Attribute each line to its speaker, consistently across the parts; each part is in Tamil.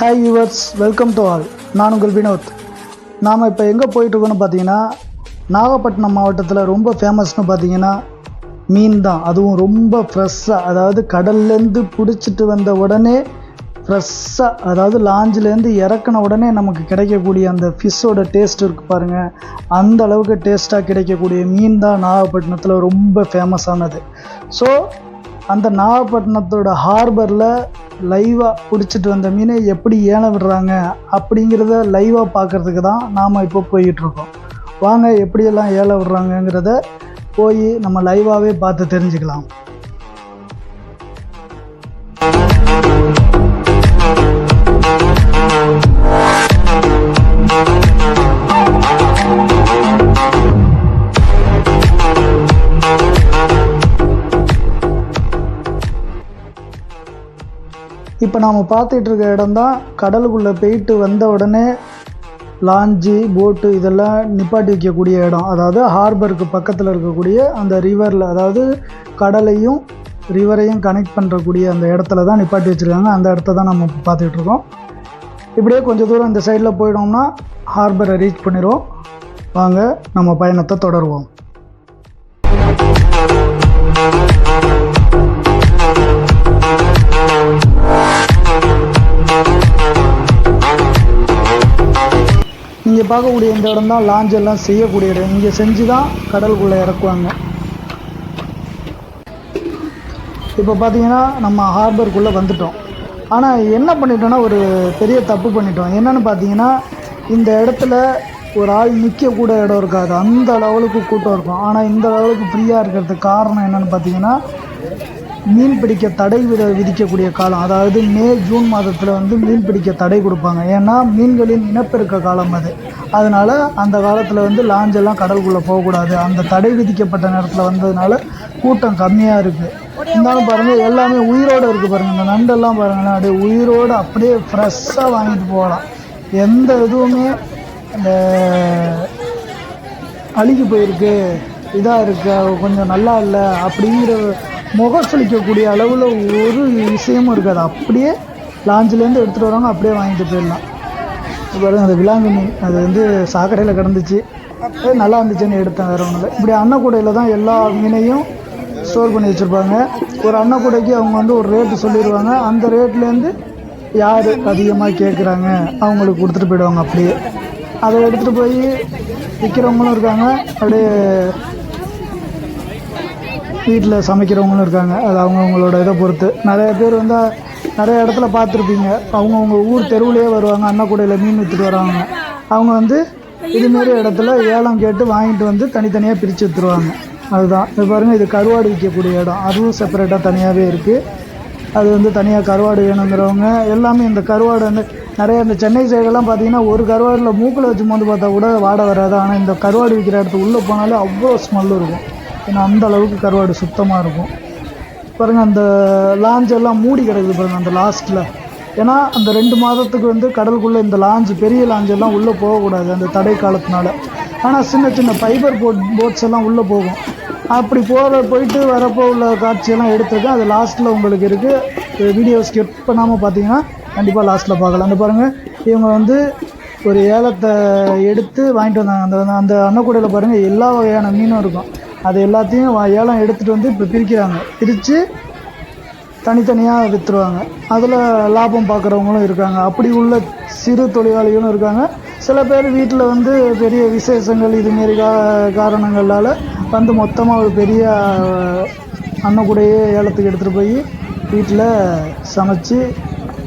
Speaker 1: Hi yours welcome to all நான் உங்கள் வினோத். நாம் இப்போ எங்கே போயிட்டுருக்கோன்னு பார்த்தீங்கன்னா நாகப்பட்டினம் மாவட்டத்தில் ரொம்ப ஃபேமஸ்னு பார்த்தீங்கன்னா மீன் தான் அதுவும் ரொம்ப ஃப்ரெஷ்ஷாக அதாவது கடல்லேருந்து பிடிச்சிட்டு வந்த உடனே ஃப்ரெஷ்ஷாக அதாவது லாஞ்சிலேருந்து இறக்குன உடனே நமக்கு கிடைக்கக்கூடிய அந்த ஃபிஷ்ஷோட டேஸ்ட் இருக்குது பாருங்கள் அந்த அளவுக்கு டேஸ்ட்டாக கிடைக்கக்கூடிய மீன் தான் நாகப்பட்டினத்தில் ரொம்ப ஃபேமஸானது ஸோ அந்த நாகப்பட்டினத்தோட ஹார்பரில் லைவாக பிடிச்சிட்டு வந்த மீனை எப்படி ஏன விடுறாங்க அப்படிங்கிறத லைவாக பார்க்குறதுக்கு தான் நாம் இப்போ போயிட்டுருக்கோம். வாங்க எப்படியெல்லாம் ஏல விடுறாங்கங்கிறத போய் நம்ம லைவாகவே பார்த்து தெரிஞ்சுக்கலாம். இப்போ நாம் பார்த்துட்டு இருக்க இடம் தான் கடலுக்குள்ளே போயிட்டு வந்த உடனே லாஞ்சி போட்டு இதெல்லாம் நிப்பாட்டி வைக்கக்கூடிய இடம். அதாவது ஹார்பருக்கு பக்கத்தில் இருக்கக்கூடிய அந்த ரிவரில் அதாவது கடலையும் ரிவரையும் கனெக்ட் பண்ணுறக்கூடிய அந்த இடத்துல தான் நிப்பாட்டி வச்சுருக்காங்க. அந்த இடத்த தான் நம்ம பார்த்துட்ருக்கோம் இப்படியே கொஞ்சம் தூரம் இந்த சைடில் போயிட்டோம்னா ஹார்பரை ரீச் பண்ணிடுவோம் வாங்க நம்ம பயணத்தை தொடருவோம். பார்க்கக்கூடிய இந்த இடம் தான் லாஞ்ச் எல்லாம் செய்யக்கூடிய இடம். இங்கே செஞ்சு தான் கடலுக்குள்ளே இறக்குவாங்க. இப்போ பார்த்தீங்கன்னா நம்ம ஹார்பருக்குள்ளே வந்துட்டோம். ஆனால் என்ன பண்ணிட்டோம்னா ஒரு பெரிய தப்பு பண்ணிட்டோம். என்னென்னு பார்த்தீங்கன்னா இந்த இடத்துல ஒரு ஆள் நிற்கக்கூட இடம் இருக்காது. அந்த லெவலுக்கு கூட்டம் இருக்கும். ஆனால் இந்த லெவலுக்கு ஃப்ரீயாக இருக்கிறதுக்கு காரணம் என்னென்னு பார்த்தீங்கன்னா மீன் பிடிக்க தடை வித விதிக்கக்கூடிய காலம். அதாவது மே ஜூன் மாதத்தில் வந்து மீன் பிடிக்க தடை கொடுப்பாங்க. ஏன்னா மீன்களின் இனப்பெருக்க காலம் அது. அதனால் அந்த காலத்தில் வந்து லாஞ்செல்லாம் கடலுக்குள்ளே போகக்கூடாது. அந்த தடை விதிக்கப்பட்ட நேரத்தில் வந்ததுனால கூட்டம் கம்மியாக இருக்குது இருந்தாலும் பாருங்கள் எல்லாமே உயிரோடு இருக்குது பாருங்கள் இந்த நண்டெல்லாம் பாருங்கள் அப்படியே உயிரோடு அப்படியே ஃப்ரெஷ்ஷாக வாங்கிட்டு போகலாம். எந்த இதுவுமே இந்த அழுகி போயிருக்கு. இதாக இருக்கு. கொஞ்சம் நல்லா இல்லை. அப்படிங்கிற முகம் சுளிக்கக்கூடிய அளவில் ஒரு விஷயமும் இருக்காது. அப்படியே லாஞ்சிலேருந்து எடுத்துகிட்டு வராங்க அப்படியே வாங்கிட்டு போயிடலாம். பாருங்க அந்த விலாங்கு மீன் அது வந்து சாக்கடையில் கிடந்துச்சு. அப்படியே நல்லா இருந்துச்சுன்னு எடுத்தேன் வேறு ஒன்றும் இப்படி அன்னக்கூடையில் தான் எல்லா மீனையும் ஸ்டோர் பண்ணி வச்சுருப்பாங்க. ஒரு அன்னக்கூடைக்கு அவங்க வந்து ஒரு ரேட்டு சொல்லிடுவாங்க. அந்த ரேட்லேருந்து யார் அதிகமாக கேட்குறாங்க அவங்களுக்கு கொடுத்துட்டு போயிடுவாங்க அப்படியே. அதை எடுத்துகிட்டு போய் விற்கிறவங்களும் இருக்காங்க. அப்படியே வீட்டில் சமைக்கிறவங்களும் இருக்காங்க. அது அவங்கவுங்களோட இதை பொறுத்து. நிறைய பேர் வந்து நிறைய இடத்துல பார்த்துருப்பீங்க. அவங்கவுங்க ஊர் தெருவுலேயே வருவாங்க. அன்னக்கூடையில் மீன் விற்றுட்டு வராங்க அவங்க வந்து இதுமாரி இடத்துல ஏலம் கேட்டு வாங்கிட்டு வந்து தனித்தனியாக பிரித்து விற்றுருவாங்க அதுதான். இது பாருங்கள் இது கருவாடு விற்கக்கூடிய இடம். அதுவும் செப்பரேட்டாக தனியாகவே இருக்குது அது வந்து தனியாக கருவாடு வேணுங்கிறவங்க எல்லாமே இந்த கருவாடு வந்து நிறைய இந்த சென்னை சைடெல்லாம் பார்த்தீங்கன்னா ஒரு கருவாடில் மூக்கில் வச்சு மோந்து பார்த்தா கூட வாடை வராது. ஆனால் இந்த கருவாடு விற்கிற இடத்துக்கு உள்ளே போனாலே அவ்வளோ ஸ்மெல் இருக்கும். ஏன்னா அந்த அளவுக்கு கருவாடு சுத்தமாக இருக்கும். பாருங்கள் அந்த லாஞ்ச் எல்லாம் மூடி கிடக்குது பாருங்கள் அந்த லாஸ்ட்டில் ஏன்னா அந்த ரெண்டு மாதத்துக்கு வந்து கடலுக்குள்ளே இந்த லாஞ்சு பெரிய லாஞ்செல்லாம் உள்ளே போகக்கூடாது அந்த தடை காலத்தினால. ஆனால் சின்ன சின்ன ஃபைபர் போட் போட்ஸ் எல்லாம் உள்ளே போகும். அப்படி போகிற போயிட்டு வரப்போ உள்ள காட்சியெல்லாம் எடுத்துருக்கேன். அது லாஸ்ட்டில் உங்களுக்கு இருக்குது வீடியோ ஸ்கிப் பண்ணாமல் பார்த்தீங்கன்னா கண்டிப்பாக லாஸ்ட்டில் பார்க்கலாம். அந்த பாருங்கள் இவங்க வந்து ஒரு ஏலத்தை எடுத்து வாங்கிட்டு வந்தாங்க. அந்த அந்த அன்னக்கூடையில் பாருங்கள் எல்லா வகையான மீனும் இருக்கும். அது எல்லாத்தையும் ஏலம் எடுத்துகிட்டு வந்து இப்போ பிரிக்கிறாங்க. பிரித்து தனித்தனியாக விற்றுருவாங்க அதில் லாபம் பார்க்குறவங்களும் இருக்காங்க. அப்படி உள்ள சிறு தொழிலாளிகளும் இருக்காங்க. சில பேர் வீட்டில் வந்து பெரிய விசேஷங்கள் இதுமாரி கா காரணங்களால் வந்து மொத்தமாக ஒரு பெரிய அன்னக்கூடையே ஏலத்துக்கு எடுத்துகிட்டு போய் வீட்டில் சமைச்சு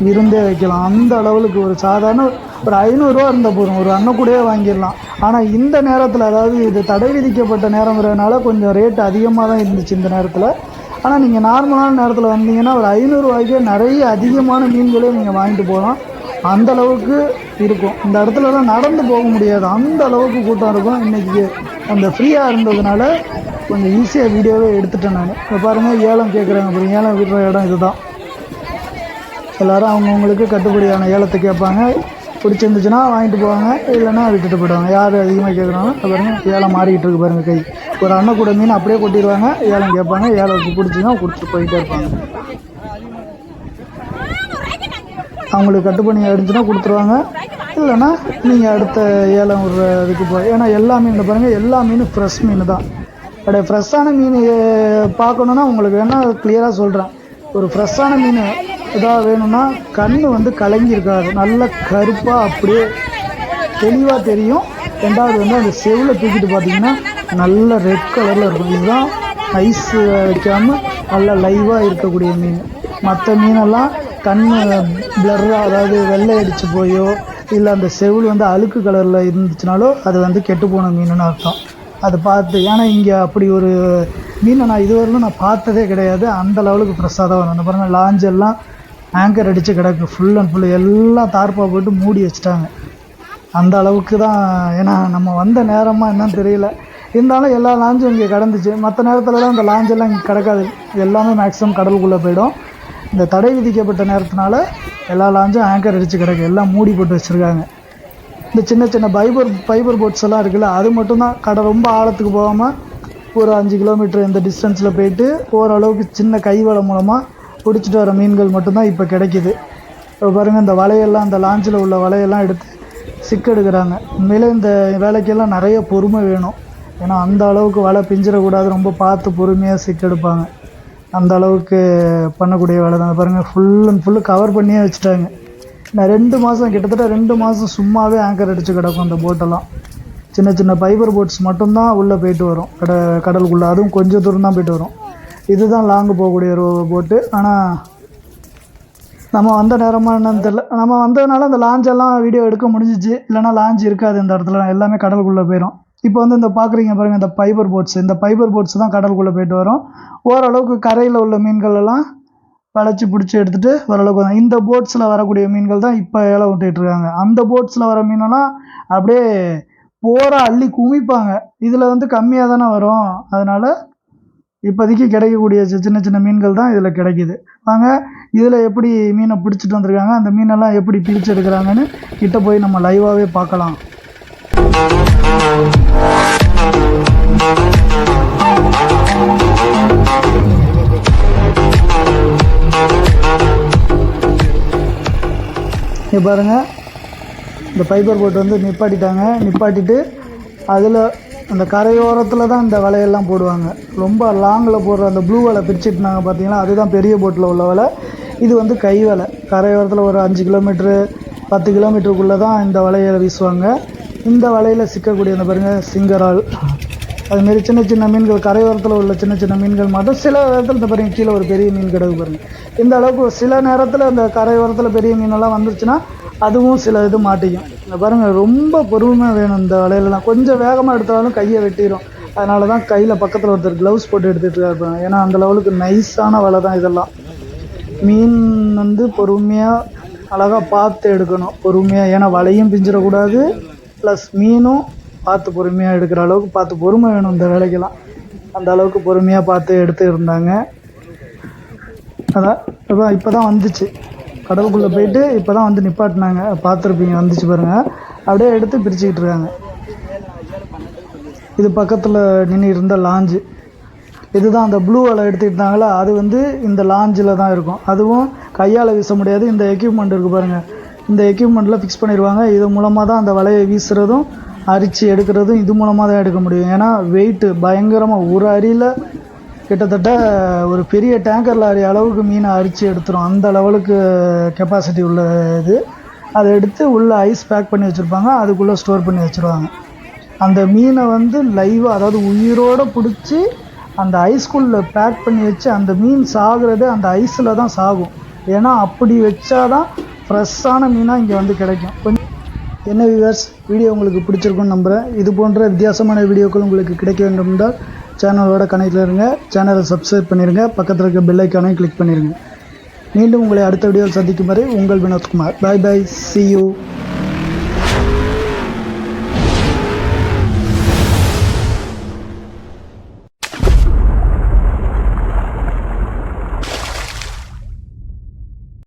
Speaker 1: விருந்தே வைக்கலாம். அந்த அளவுக்கு ஒரு சாதாரண ஒரு ஐநூறுரூவா இருந்தால் போதும். ஒரு அன்னக்கூடையே வாங்கிடலாம். ஆனால் இந்த நேரத்தில் அதாவது இது தடை விதிக்கப்பட்ட நேரங்கிறதுனால கொஞ்சம் ரேட் அதிகமாக தான் இருந்துச்சு இந்த நேரத்தில். ஆனால் நீங்கள் நார்மலான நேரத்தில் வந்தீங்கன்னா ஒரு ஐநூறுரூவாய்க்கே நிறைய அதிகமான மீன்களையும் நீங்கள் வாங்கிட்டு போகலாம். அந்த அளவுக்கு இருக்கும். இந்த இடத்துலலாம் நடந்து போக முடியாது. அந்த அளவுக்கு கூட்டம் இருக்கும். இன்றைக்கி அந்த ஃப்ரீயாக இருந்ததுனால கொஞ்சம் ஈஸியாக வீடியோவே எடுத்துட்டேன் நான். இப்போ பாருங்கள் ஏலம் கேட்குறாங்க அப்புறம் ஏலம் விடுற இடம் இதுதான். எல்லாரும் அவங்கவுங்களுக்கு கட்டுப்படியான ஏலத்தை கேட்பாங்க. பிடிச்சிருந்துச்சுன்னா வாங்கிட்டு போவாங்க. இல்லைன்னா விட்டுட்டு போயிடுவாங்க. யார் அதிகமாக கேட்குறாங்களோ பாருங்க ஏலம் மாறிக்கிட்டு இருக்கு பாருங்க கை. ஒரு அண்ணன் கூட மீன் அப்படியே கொட்டிடுவாங்க. ஏலம் கேட்பாங்க. ஏழைக்கு பிடிச்சிங்கன்னா கொடுத்துட்டு போயிட்டே இருப்பாங்க. அவங்களுக்கு கட்டுப்பணி அடிச்சுன்னா கொடுத்துருவாங்க. இல்லைன்னா நீங்கள் அடுத்த ஏலம் ஒரு இதுக்கு போய் ஏன்னா எல்லா மீனில் பாருங்கள் எல்லா மீனும் ஃப்ரெஷ் மீன் தான். அப்படியே ஃப்ரெஷ்ஷான மீன் பார்க்கணுன்னா உங்களுக்கு வேணால் கிளியராக சொல்கிறேன் ஒரு ஃப்ரெஷ்ஷான மீன் இதாக வேணும்னா கண் வந்து கலங்கி இருக்காது நல்ல கருப்பாக அப்படியே தெளிவாக தெரியும். ரெண்டாவது வந்து அந்த செவில் தூக்கிட்டு பார்த்தீங்கன்னா நல்ல ரெட் கலரில் இருக்கும். இதுதான் ஐஸ் வைக்காமல் நல்லா லைவாக இருக்கக்கூடிய மீன். மற்ற மீனெல்லாம் கண் பிளர்ராக அதாவது வெள்ளை அடித்து போயோ இல்லை அந்த செவில் வந்து அழுக்கு கலரில் இருந்துச்சுனாலோ அது வந்து கெட்டுப்போன மீனுன்னு அர்த்தம். அதை பார்த்து ஏன்னா இங்கே அப்படி ஒரு மீனை நான் இதுவரையிலும் நான் பார்த்ததே கிடையாது. அந்த லெவலுக்கு ஃப்ரெஷ்ஷாக தான் வரும் அந்த பாருங்கள் லாஞ்செல்லாம் ஆங்கர் அடித்து கிடக்கு. ஃபுல் அண்ட் ஃபுல் எல்லாம் தார்ப்பாக போட்டு மூடி வச்சுட்டாங்க. அந்த அளவுக்கு தான் ஏன்னா நம்ம வந்த நேரமாக என்னன்னு தெரியல. இருந்தாலும் எல்லா லாஞ்சும் இங்கே கிடந்துச்சு. மற்ற நேரத்துலலாம் இந்த லாஞ்செல்லாம் இங்கே கிடக்காது. எல்லாமே மேக்ஸிமம் கடலுக்குள்ளே போயிடும். இந்த தடை விதிக்கப்பட்ட நேரத்தினால எல்லா லாஞ்சும் ஆங்கர் அடித்து கிடக்கு. எல்லாம் மூடி போட்டு வச்சுருக்காங்க. இந்த சின்ன சின்ன பைபர் ஃபைபர் போட்ஸ் எல்லாம் இருக்குல்ல அது மட்டும்தான் கடை ரொம்ப ஆழத்துக்கு போகாமல் ஒரு அஞ்சு கிலோமீட்டர் இந்த டிஸ்டன்ஸில் போயிட்டு ஓரளவுக்கு சின்ன கைவலை மூலமாக பிடிச்சிட்டு வர மீன்கள் மட்டும்தான் இப்போ கிடைக்கிது. இப்போ பாருங்கள் இந்த வலையெல்லாம் அந்த லாஞ்சில் உள்ள வலையெல்லாம் எடுத்து சிக்கெடுக்கிறாங்க. உண்மையிலே இந்த வேலைக்கெல்லாம் நிறைய பொறுமை வேணும். ஏன்னா அந்த அளவுக்கு வலை பிஞ்சிடக்கூடாது. ரொம்ப பார்த்து பொறுமையாக சிக்கெடுப்பாங்க. அந்த அளவுக்கு பண்ணக்கூடிய வேலை தான். பாருங்கள் ஃபுல் அண்ட் ஃபுல்லு கவர் பண்ணியே வச்சுட்டாங்க. நான் ரெண்டு மாதம் கிட்டத்தட்ட ரெண்டு மாதம் சும்மாவே ஆங்கர் அடித்து கிடக்கும் அந்த போட்டெல்லாம் சின்ன சின்ன ஃபைபர் போட்ஸ் மட்டும்தான் உள்ளே போயிட்டு வரும். கட கடலுக்குள்ளே. அதுவும் கொஞ்சம் தூரம் தான் போயிட்டு வரும். இதுதான் லாங்கு போகக்கூடிய ஒரு போட்டு ஆனால் நம்ம வந்த நேரமாக என்னன்னு தெரில நம்ம வந்ததுனால அந்த லாஞ்செல்லாம் வீடியோ எடுக்க முடிஞ்சிச்சு. இல்லைனா லாஞ்ச் இருக்காது இந்த இடத்துல. எல்லாமே கடலுக்குள்ளே போயிடும் இப்போ வந்து இந்த பார்க்குறீங்க பாருங்கள் இந்த ஃபைபர் போட்ஸ் இந்த ஃபைபர் போட்ஸ் தான் கடலுக்குள்ளே போயிட்டு வரும். ஓரளவுக்கு கரையில் உள்ள மீன்கள் எல்லாம் வளைச்சி பிடிச்சி எடுத்துகிட்டு ஓரளவுக்கு வரும். இந்த போட்ஸில் வரக்கூடிய மீன்கள் தான் இப்போ ஏழை விட்டுட்டு இருக்காங்க. அந்த போட்ஸில் வர மீனெல்லாம் அப்படியே போரா அள்ளி குமிப்பாங்க. இதில் வந்து கம்மியாக தானே வரும். அதனால் இப்போதைக்கு கிடைக்கக்கூடிய சின்ன சின்ன மீன்கள் தான் இதில் கிடைக்கிது. வாங்க இதில் எப்படி மீனை பிடிச்சிட்டு வந்திருக்காங்க அந்த மீனெல்லாம் எப்படி பிரித்து எடுக்கிறாங்கன்னு கிட்ட போய் நம்ம லைவாகவே பார்க்கலாம். இங்கே பாருங்கள் இந்த ஃபைபர் போட் வந்து நிப்பாட்டிட்டாங்க. நிப்பாட்டிட்டு அதில் அந்த கரையோரத்தில் தான் இந்த வலையெல்லாம் போடுவாங்க. ரொம்ப லாங்கில் போடுற அந்த ப்ளூ வலை பிரிச்சுட்டுனாங்க பார்த்தீங்களா அதுதான் பெரிய போட்டில் உள்ள வலை. இது வந்து கை வலை. கரையோரத்தில் ஒரு அஞ்சு கிலோமீட்ரு பத்து கிலோமீட்டருக்குள்ளே தான் இந்த வலையை வீசுவாங்க. இந்த வலையில் சிக்கக்கூடிய அந்த பாருங்கள் சிங்கரால். அதுமாரி சின்ன சின்ன மீன்கள் கரையோரத்தில் உள்ள சின்ன சின்ன மீன்கள் மட்டும் சில நேரத்தில் இந்த பாருங்கள் கீழே ஒரு பெரிய மீன் கிடக்கு பாருங்கள் இந்த அளவுக்கு சில நேரத்தில் இந்த கரையோரத்தில் பெரிய மீனெல்லாம் வந்துருச்சுன்னா அதுவும் சில இது மாட்டிக்கும். இந்த பாருங்கள் ரொம்ப பொறுமையாக வேணும் இந்த வலையிலலாம். கொஞ்சம் வேகமாக எடுத்தாலும் கையை வெட்டிடும் அதனால தான் கையில் பக்கத்தில் ஒருத்தர் க்ளவுஸ் போட்டு எடுத்துகிட்டு இருப்பாங்க ஏன்னா அந்த லெவலுக்கு நைஸான வலை தான் இதெல்லாம். மீன் வந்து பொறுமையாக அழகாக பார்த்து எடுக்கணும். பொறுமையாக ஏன்னா வலையும் பிஞ்சிடக்கூடாது. ப்ளஸ் மீனும் பார்த்து பொறுமையாக எடுக்கிற அளவுக்கு பார்த்து பொறுமை வேணும் இந்த வேலைக்கெல்லாம். அந்த அளவுக்கு பொறுமையாக பார்த்து எடுத்து இருந்தாங்க. அதான் இப்போ இப்போ தான் வந்துச்சு. கடவுளுக்குள்ளே போயிட்டு இப்போ தான் வந்து நிப்பாட்டினாங்க. பார்த்துருப்பீங்க. வந்துச்சு பாருங்கள் அப்படியே எடுத்து பிரிச்சுக்கிட்டு இருக்காங்க. இது பக்கத்தில் நின்று இருந்த லாஞ்சு இதுதான் அந்த ப்ளூ வலை எடுத்துக்கிட்டாங்களா அது வந்து இந்த லாஞ்சில் தான் இருக்கும். அதுவும் கையால் வீச முடியாது. இந்த எக்யூப்மெண்ட் இருக்குது பாருங்கள் இந்த எக்யூப்மெண்ட்டில் ஃபிக்ஸ் பண்ணிடுவாங்க. இது மூலமாக தான் அந்த வலையை வீசுகிறதும் அரிச்சு எடுக்கிறதும் இது மூலமாக தான் எடுக்க முடியும். ஏன்னா வெயிட்டு பயங்கரமாக ஒரு அரியில் கிட்டத்தட்ட ஒரு பெரிய டேங்கர் லாரி அளவுக்கு மீனை அரித்து எடுத்துரும். அந்த லெவலுக்கு கெப்பாசிட்டி உள்ள இது அதை எடுத்து உள்ளே ஐஸ் பேக் பண்ணி வச்சுருப்பாங்க. அதுக்குள்ளே ஸ்டோர் பண்ணி வச்சுருவாங்க. அந்த மீனை வந்து லைவாக அதாவது உயிரோடு பிடிச்சி அந்த ஐஸ்குள்ளே பேக் பண்ணி வச்சு அந்த மீன் சாகுறது அந்த ஐஸில் தான் சாகும். ஏன்னா அப்படி வச்சா தான் ஃப்ரெஷ்ஷான மீனாக இங்கே வந்து கிடைக்கும். கொஞ்சம் என்ன வியூவர்ஸ் வீடியோ உங்களுக்கு பிடிச்சிருக்குன்னு நம்புகிறேன் இது போன்ற வித்தியாசமான வீடியோக்கள் உங்களுக்கு கிடைக்க வேண்டும் என்றால் சேனலோட கனெக்டில் இருங்க. சேனலை சப்ஸ்கிரைப் பண்ணிடுங்க பக்கத்தில் இருக்க பெல் ஐக்கானையும் கிளிக் பண்ணிடுங்க மீண்டும் உங்களை அடுத்த வீடியோவில் சந்திக்கும் வரை உங்கள் Vinodkumar. Bye bye see you